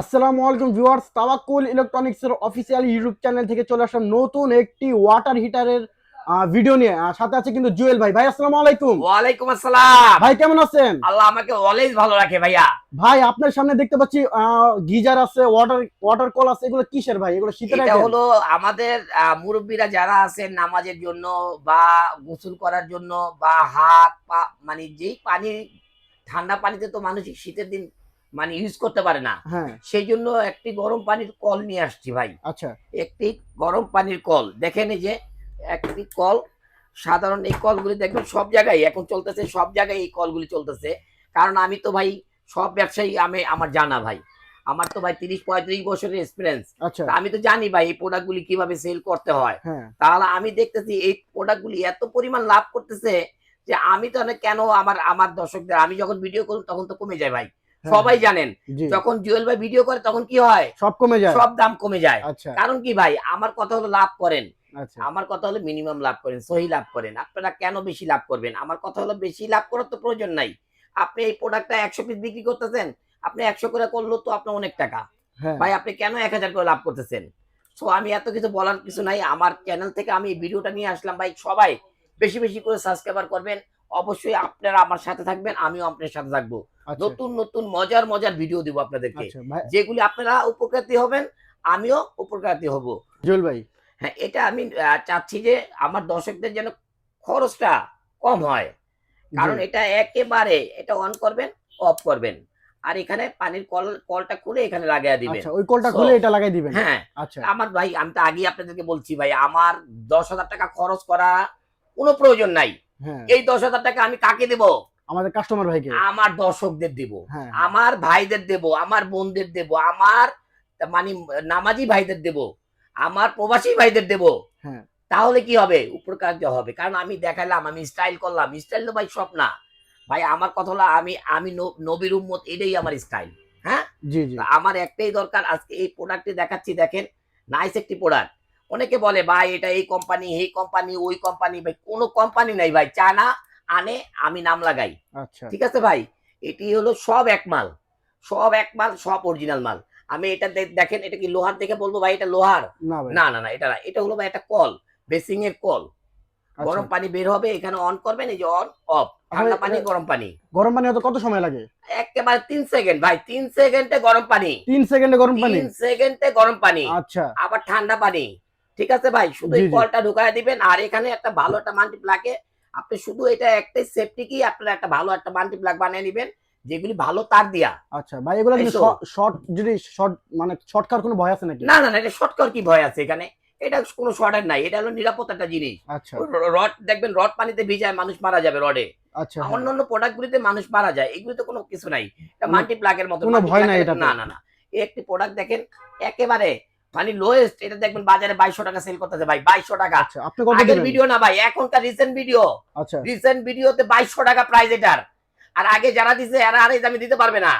আসসালামু আলাইকুম ভিউয়ার্স তাওয়াক্কুল ইলেকট্রনিক্স এর অফিসিয়াল ইউটিউব চ্যানেল থেকে চলে আসলাম নতুন একটি ওয়াটার হিটারের ভিডিও নিয়ে। সাথে আছে কিন্তু জুয়েল ভাই। ভাই আসসালামু আলাইকুম। ওয়ালাইকুম আসসালাম। ভাই কেমন আছেন? আল্লাহ আমাকে অলওয়েজ ভালো রাখে ভাইয়া। ভাই আপনার সামনে দেখতে পাচ্ছি গিজার আছে ওয়াটার ওয়াটার কল আছে এগুলো কিসের ভাই? এগুলো শীতের এটা হলো আমাদের মুরব্বীরা যারা আছেন নামাজের জন্য বা গোসল করার জন্য বা হাত পা মানে যেই পানি ঠান্ডা পানিতে তো মানুষ শীতের দিন মানে ইউজ করতে পারে না। হ্যাঁ। সেই জন্য একটি গরম পানির কল নিয়ে আসছি ভাই। আচ্ছা। একটি গরম পানির কল। দেখেন যে একটি কল সাধারণ এই কলগুলি দেখবেন সব জায়গায় এখন চলতেছে সব জায়গায় এই কলগুলি চলতেছে। কারণ আমি তো ভাই সব ব্যবসায়ী আমি আমার জানা ভাই। আমার তো ভাই তিরিশ পঁয়ত্রিশ বছরের এক্সপিরিয়েন্স আচ্ছা। আমি তো জানি ভাই এই প্রোডাক্টগুলি কীভাবে সেল করতে হয়। হ্যাঁ। তাহলে আমি দেখতেছি এই প্রোডাক্টগুলি এত পরিমাণ লাভ করতেছে যে আমি তো কেন আমার আমার দর্শকদের আমি যখন ভিডিও করি তখন তো কমে যায় ভাই। সবাই জানেন। যখন জুয়েল ভাই ভিডিও করে তখন কি হয়? সব কমে যায়। সব দাম কমে যায়। আচ্ছা। কারণ কি ভাই? আমার কথা হলো লাভ করেন। আচ্ছা। আমার কথা হলো মিনিমাম লাভ করেন সহি লাভ করেন। আপনারা কেন বেশি লাভ করবেন? আমার কথা হলো বেশি লাভ করার তো প্রয়োজন নাই। আপনি এই প্রোডাক্টটা একশো পিস বিক্রি করতেছেন আপনি একশো করে করলেও তো আপনার অনেক টাকা। হ্যাঁ। ভাই আপনি কেন এক হাজার করে লাভ করতেছেন? সো আমি এত কিছু বলার কিছু নাই। আমার চ্যানেল থেকে আমি এই ভিডিওটা নিয়ে আসলাম ভাই। সবাই বেশি বেশি করে সাবস্ক্রাইবার করবেন। অবশ্যই আপনারা আমার সাথে থাকবেন আমিও আপনার সাথে থাকব। আচ্ছা। নতুন নতুন মজার মজার ভিডিও দিব আপনাদেরকে। আচ্ছা যেগুলি আপনারা উপকৃত হবেন আমিও উপকৃত হব। জুয়েল ভাই। হ্যাঁ এটা আমি চাচ্ছি যে আমার দর্শকদের যেন খরচটা কম হয়। কারণ এটা একেবারে এটা অন করবেন অফ করবেন। আর এখানে পানির কল কলটা খুলে এখানে লাগিয়ে দিবেন। আচ্ছা ওই কলটা খুলে এটা লাগাই দিবেন? হ্যাঁ। আচ্ছা। আমার ভাই আমি তো আগেই আপনাদেরকে বলছি ভাই আমার দশ হাজার টাকা খরচ করা কোনো প্রয়োজন নাই। এই দশ হাজার টাকা আমি কাকে দেবো? আমাদের কাস্টমার ভাইকে। আমার দর্শকদের দেব। হ্যাঁ। আমার ভাইদের দেব আমার বোনদের দেব আমার মানে নামাজি ভাইদের দেব আমার প্রবাসী ভাইদের দেব। হ্যাঁ। তাহলে কি হবে? উপকারিত হবে। কারণ আমি দেখালাম আমি স্টাইল করলাম। স্টাইল তো ভাই সব না। ভাই আমার কথা হলো আমি আমি নবীর উম্মত এটাই আমার স্টাইল হ্যাঁ? জি জি। আমার একটাই দরকার আজকে এই প্রোডাক্টটি দেখাচ্ছি দেখেন। নাইস একটি প্রোডাক্ট অনেকে বলে ভাই এটা এই কোম্পানি এই কোম্পানি ওই কোম্পানি ভাই। কোনো কোম্পানি নাই ভাই। চানা আনে আমি নাম লাগাই। আচ্ছা। ঠিক আছে ভাই? এটি হলো সব এক মাল। সব এক মাল সব অরিজিনাল মাল। আমি এটা দেখেন এটা কি লোহার দেখে বলব ভাই? এটা লোহার? না না না না এটা না। এটা হলো ভাই একটা কল বেসিং এর কল। আচ্ছা। গরম পানি বের হবে এখানে অন করবেন এই যে অন অফ ঠান্ডা পানি গরম পানি। গরম পানি হতে কত সময় লাগে? একেবারে তিন সেকেন্ড ভাই। তিন সেকেন্ডে গরম পানি। তিন সেকেন্ডে গরম পানি? তিন সেকেন্ডে গরম পানি। আচ্ছা। আবার ঠান্ডা পানি। ঠিক আছে ভাই? শুধু এই কলটা ঢুকায় দিবেন আর এখানে একটা ভালো একটা মাল্টি প্লাগে আপনি শুধু এটা একটাই সেফটি কি আপনারা একটা ভালো একটা মাল্টি প্লাগ বানিয়ে নেবেন যেগুলি ভালো তার দিয়া। আচ্ছা ভাই এগুলো শর্ট যদি শর্ট মানে শর্ট খাওয়ার কোনো ভয় আছে নাকি? না না না এটা শর্ট কি ভয় আছে এখানে? এটা কোনো শর্টের নাই এটা হলো নিরাপদ একটা জিনিস। আচ্ছা। রড দেখবেন রড পানিতে ভিজায় মানুষ মারা যাবে রডে আচ্ছা হ্যাঁ। অন্য অন্য প্রোডাক্ট গুলিতে মানুষ মারা যায় এগুলিতে কোনো কিছু নাই। এটা মাল্টি প্লাগের মতো কোনো ভয় নাই plug-এর- না না না। একটি প্রোডাক্ট দেখেন একেবারে মানে লোয়েস্ট এটা দেখবেন বাজারে বাইশশো টাকা সেল করতেছে ভাই বাইশশো টাকা। আচ্ছা আপনি কত আগের ভিডিও না ভাই এখনকার রিসেন্ট ভিডিও আচ্ছা। রিসেন্ট ভিডিওতে বাইশশো টাকা প্রাইস এটার। আর আগে যারা দিছে এরা আর এই দামে দিতে পারবে না।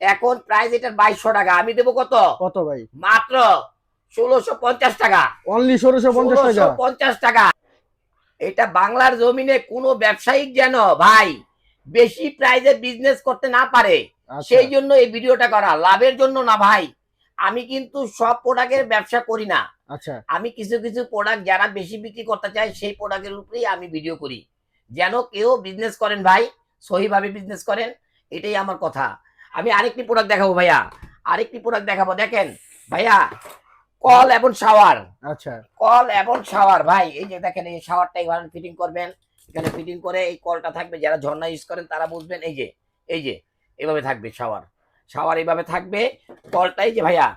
এখন প্রাইস এটার বাইশশো টাকা আমি দেবো কত? কত ভাই? মাত্র ষোলোশো পঞ্চাশ টাকা। অনলি ষোলোশো পঞ্চাশ টাকা। ষোলোশো পঞ্চাশ টাকা। এটা বাংলার জমিনে কোনো ব্যবসায়িক যেন ভাই বেশি প্রাইজে বিজনেস করতে না পারে। আচ্ছা, সেই জন্য এই ভিডিওটা করা। লাভের জন্য না ভাই। আমি কিন্তু সব প্রোডাক্টের ব্যবসা করি না। আচ্ছা। আমি কিছু কিছু প্রোডাক্ট যারা বেশি বিক্রি করতে চায় সেই প্রোডাক্টের উপরেই আমি ভিডিও করি। যেন কেউ বিজনেস করেন ভাই সহিভাবে বিজনেস করেন এটাই আমার কথা। আমি আরেকটি প্রোডাক্ট দেখাবো ভাইয়া। আরেকটি প্রোডাক্ট দেখাবো দেখেন। ভাইয়া কল এবং শাওয়ার আচ্ছা। কল এবং শাওয়ার ভাই এই যে দেখেন এই শাওয়ারটা এখানে ফিটিং করবেন। এখানে ফিটিং করে এই কলটা থাকবে যারা ঝর্ণা ইউজ করেন তারা বুঝবেন এই যে এই যে এভাবে থাকবে শাওয়ার শাওয়ার এইভাবে থাকবে কলটাই যে ভাইয়া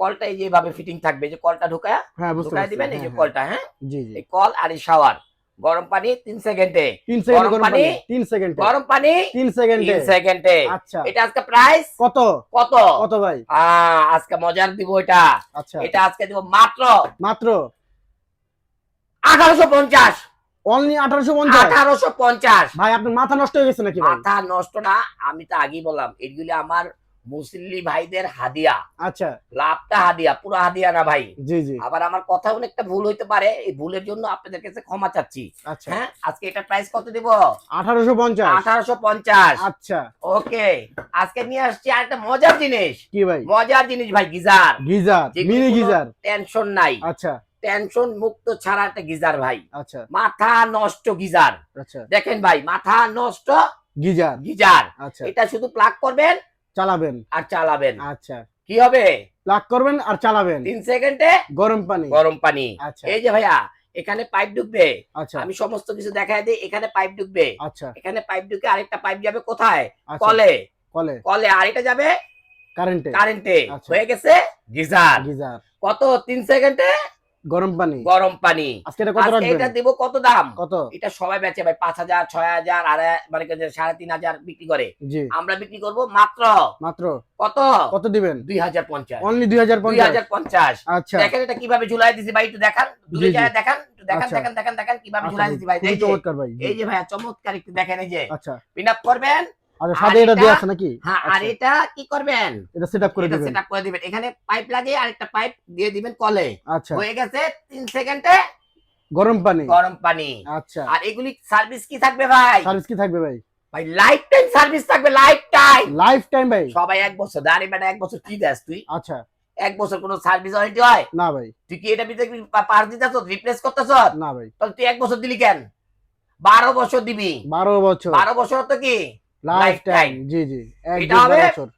কলটা এই যে এভাবে ফিটিং থাকবে যে কলটা ঢুকায় হ্যাঁ ঢুকায় দিবেন এই যে হ্যাঁ, হ্যাঁ। কলটা হ্যাঁ? জি জি। এই কল আর এই শাওয়ার। গরম পানি তিন সেকেন্ডে। তিন সেকেন্ড গরম পানি, তিন সেকেন্ডে। গরম পানি তিন সেকেন্ডে। তিন সেকেন্ডে। আচ্ছা। এটা আজকে প্রাইস কত? কত? কত ভাই? আহ, আজকে মজার দিব এটা। আচ্ছা। এটা আজকে দিব মাত্র মাত্র? আঠারোশো পঞ্চাশ। অনলি আঠারোশো পঞ্চাশ? আঠারোশো পঞ্চাশ। ভাই আপনার মাথা নষ্ট হয়ে গেছে নাকি ভাই? মাথা নষ্ট না আমি তো আগেই বললাম এগুলি আমার মুসল্লি ভাইদের হাদিয়া। আচ্ছা। লাভটা হাদিয়া পুরো হাদিয়া না ভাই? জি জি। আবার আমার কথা অনেকটা ভুল হইতে পারে এই ভুলের জন্য আপনাদের কাছে ক্ষমা চাচ্ছি। আচ্ছা। হ্যাঁ আজকে এটা প্রাইস কত দিব? আঠারোশো পঞ্চাশ। আঠারোশো পঞ্চাশ। আচ্ছা। ওকে আজকে নিয়ে আসছি আর একটা মজার জিনিস। কি ভাই? মজার জিনিস ভাই geyser. Geyser mini geyser. Tension নাই। আচ্ছা। টেনশন মুক্ত ছাড়া একটা গিজার ভাই। আচ্ছা। মাথা নষ্ট গিজার। আচ্ছা। দেখেন ভাই মাথা নষ্ট গিজার। গিজার। আচ্ছা। এটা শুধু প্লাগ করবেন চালাবেন। আর চালাবেন। আচ্ছা। কি হবে? প্লাগ করবেন আর চালাবেন। তিন সেকেন্ডে? গরম পানি। গরম পানি। আচ্ছা। এই যে ভাইয়া এখানে পাইপ ঢুকবে। আচ্ছা। আমি সমস্ত কিছু দেখাই দিই এখানে পাইপ ঢুকবে। আচ্ছা। এখানে পাইপ ঢুকে আরেকটা পাইপ যাবে কোথায়? আচ্ছা। কলে। কলে। কলে আর এটা যাবে কারেন্টে। কারেন্টে। আচ্ছা। হয়ে গেছে? গিজার। গিজার। কত? তিন সেকেন্ডে? গরম পানি? গরম পানি। আজকে এটা কত রাখবেন? এটা দিব কত দাম? কত? এটা সবাই বেচে ভাই পাঁচ হাজার ছয় হাজার আড়াই মানে কি যে সাড়ে তিন হাজার বিক্রি করে। আমরা বিক্রি করব মাত্র মাত্র? কত? কত দিবেন? দুই হাজার পঞ্চাশ। অনলি দুই হাজার দুই পঞ্চাশ হাজার পঞ্চাশ। আচ্ছা। দেখেন এটা কীভাবে ঝুলাই দিছি ভাই একটু দেখান। দূরে। যায় দেখান আচ্ছা। দেখেন দেখেন দেখেন কীভাবে আচ্ছা ঝুলাই ভাই, দিছি ভাই এই যে চমৎকার ভাই। এই যে ভাইয়া চমৎকার একটু দেখেন এই যে। আচ্ছা। পিন আপ করবেন আচ্ছা সাথে এটা এটা- আছে নাকি? হ্যাঁ আর আচ্ছা। এটা কি করবেন? এটা সেট করে দিবেন। সেট করে দিবেন। এখানে পাইপ লাগিয়ে আরেকটা পাইপ দিয়ে দিবেন কলে। আচ্ছা। হয়ে গেছে তিন সেকেন্ডে গরম পানি। গরম পানি। আচ্ছা। আর এগুলি সার্ভিস কি থাকবে ভাই? সার্ভিস কি থাকবে ভাই? ভাই লাইফ টাইম সার্ভিস থাকবে লাইফ টাইম লাইফ টাইম ভাই। সবাই এক বছর। দাঁড়ি বেটা এক বছর কি দেস তুই? আচ্ছা। এক বছর কোনো সার্ভিস ওয়ারেন্টি হয়? না ভাই। তুই কি এটা পার দিতেছ? রিপ্লেস করতেছ না ভাই। তাহলে তুই এক বছর দিলি কেন? বারো বছর দিবি। বারো বছর। বারো বছর তো কি? Lifetime. জি জি। এক এটা হবে বছর।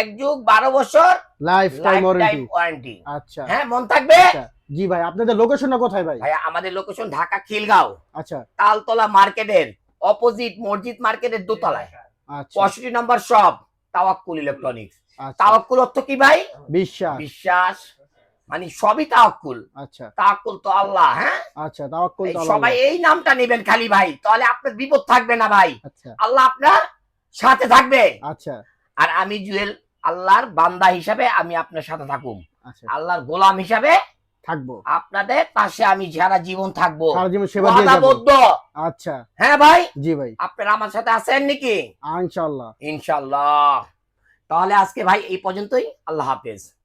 এক যুগ বারো বছর লাইফ টাইম ওয়ারেন্টি আচ্ছা। হ্যাঁ মন থাকবে? আচ্ছা। জি ভাই আপনাদের লোকেশনটা কোথায় ভাই? ভাই আমাদের লোকেশন ঢাকা খিলগাঁও। আচ্ছা। তালতলা মার্কেটের অপোজিট মসজিদ মার্কেটের দোতলায়। আচ্ছা। পঁয়ষট্টি নম্বর শপ তাওয়াক্কুল ইলেকট্রনিক্স আচ্ছা। তাওয়াক্কুল অর্থ কি ভাই? বিশ্বাস। বিশ্বাস। মানে সবই তাওয়াক্কুল। আচ্ছা। তাওয়াক্কুল তো আল্লাহ হ্যাঁ? আচ্ছা তাওয়াক্কুল সবাই এই নামটা নেবেন খালি ভাই তাহলে আপনার বিপদ থাকবে না ভাই। আচ্ছা। আল্লাহ আপনার সাথে থাকবে। আচ্ছা। আর আমি জুয়েল আল্লাহর বান্দা হিসাবে আমি আপনার সাথে থাকুম। আচ্ছা। আল্লাহর গোলাম হিসাবে থাকব। আপনাদের পাশে আমি সারা জীবন থাকব। সারা জীবন সেবা দিয়ে যাব। আচ্ছা। হ্যাঁ ভাই? জি ভাই। আপনারা আমার সাথে আছেন নাকি? ইনশাআল্লাহ। ইনশাল্লাহ তাহলে আজকে ভাই এই পর্যন্তই। আল্লাহ হাফেজ।